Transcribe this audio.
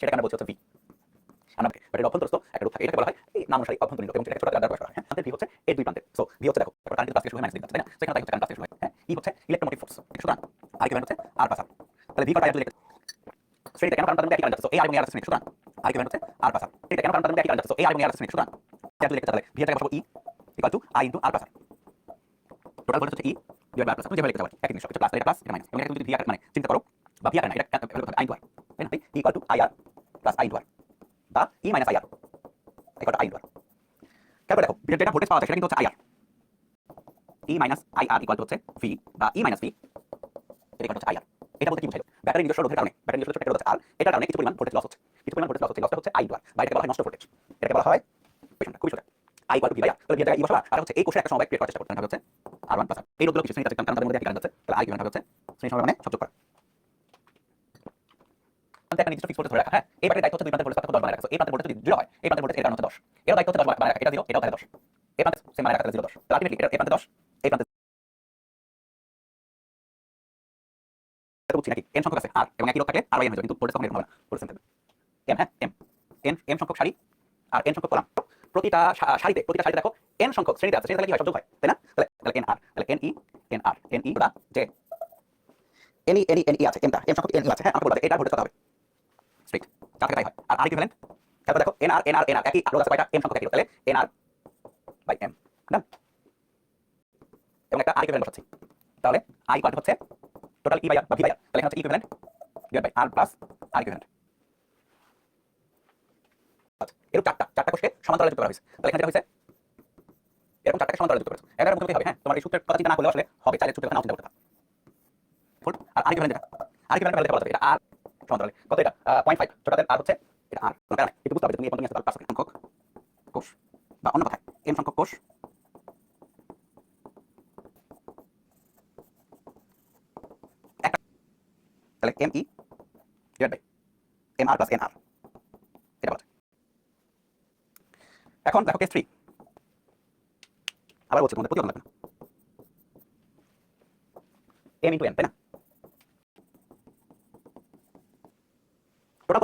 সেটাকে আমরা বলছি হচ্ছে ভি ব্যাটারির অভ্যন্তরস্থ একটা রূপ থাকে এটাকে বলা হয় নাম অনুসারে অভ্যন্তরীণ রূপ এবং সেটাকে ছোট আকারে প্রকাশ করা হয় হ্যাঁ ভি হচ্ছে এর দুই প্রান্তে সো ভি হচ্ছে দেখো তারপর কারেন্টের প্লাস শুরু হয় মাইনাস দিক তাই না সেখানে কারেন্ট প্লাস শুরু হয় হ্যাঁ ই হচ্ছে ইলেকট্রোমোটিভ ফোর্স সুতরাং আর ইকুইভ্যালেন্ট হচ্ছে আর প্লাস তাহলে ভি আয়ার লিখতে শ্রেণীতে কেন কারণ তাদের কারেন্ট যাচ্ছে এই আর এবং আর সুতরাং আর ইকুইভ্যালেন্ট হচ্ছে আর প্লাস আর কেন কারণ তাদের কারেন্ট যাচ্ছে এই আর এবং আর সুতরাং আয়ার লিখতে তাহলে ভি বসাবো E equal to I into R plus total voltage হচ্ছে ই মানে চিন্তা করো বা ভি আকার না এটা আই ইনটু আর তাই না equal to I R plus I into বা E minus I R equal to I into R তারপর দেখো যেটা ভোল্টেজ পাওয়া যায় সেটা কিন্তু হচ্ছে IR E minus IR equal হচ্ছে ভি বা ই মাইনাস ভি এটা হচ্ছে আইআর এটা বলতে কি বোঝায়? ব্যাটারি নিজস্ব রোধের কারণে ব্যাটারি নিজস্ব একটা রোধ আছে আর এটার কারণে কিছু পরিমাণ ভোল্টেজ লস হচ্ছে। কিছু পরিমাণ ভোল্টেজ লস হচ্ছে লসটা হচ্ছে আই ডুয়ার বা এটাকে বলা হয় নষ্ট ভোল্টেজ এটাকে বলা হয় খুবই সোজা। I equal to V by R তাহলে ভি জায়গায় ই বসাবা? আর হচ্ছে এই কোষে একটা সময় ক্রিয়েট করার চেষ্টা করতে হবে হচ্ছে আর ওয়ান প্লাস আর এই রোধগুলো কিছু শ্রেণি আছে কারণ তাদের মধ্যে একই কারণ আছে। তাহলে আই কীভাবে হচ্ছে শ্রেণি সময় মানে সংযোগ হ্যাঁ? দায়িত্ব এটা থাকবে এম হ্যাঁ সংখ্যক সারি আর এন সংখ্যক কলাম। প্রতিটা সারিতে প্রতিটা সারিতে এন সংখ্যক শ্রেণীতে আছে হয়? এটা ভোল্টেজ হবে? চার থেকে তাই হয়। আর আর ইকুইভ্যালেন্ট তারপর দেখো N R N R N R একই রোধ আছে কয়টা? এম সংখ্যক একই তাহলে এন আর বাই এম ডান এবং একটা আর ইকুইভ্যালেন্ট বসাচ্ছি তাহলে আই ইকুয়াল হচ্ছে টোটাল ই বাই আর বা ভি বাই আর তাহলে এখানে হচ্ছে equivalent R plus R equivalent চারটা কোষকে সমান্তরালে যুক্ত করা হয়েছে। তাহলে এখানে যেটা হয়েছে, এরকম চারটাকে সমান্তরালে যুক্ত করেছে। এগারো মুখোমুখি হবে হ্যাঁ তোমার এই সূত্রের কথা চিন্তা না করলে আসলে হবে, চাইলে সূত্রের কথা নাও চিন্তা করতে পারো। আর আর ইকুইভ্যালেন্ট আর ইকুইভ্যালেন্ট এটা আর সমান্তরালে কত এটা? পয়েন্ট ফাইভ ছোটাদের আর হচ্ছে এটা আর। কোনো কারণে এটা বুঝতে হবে তুমি এখন তুমি আসলে প্লাস সংখ্যক কোষ। বা অন্য কথায় এম সংখ্যক কোষ। তাহলে M E divide by M R plus N R এটা বলা এখন দেখো কেস থ্রি আবার বলছি তোমাদের প্রতিরোধ লাগবে না। এম ইন্টু এন তাই না টোটাল কোষ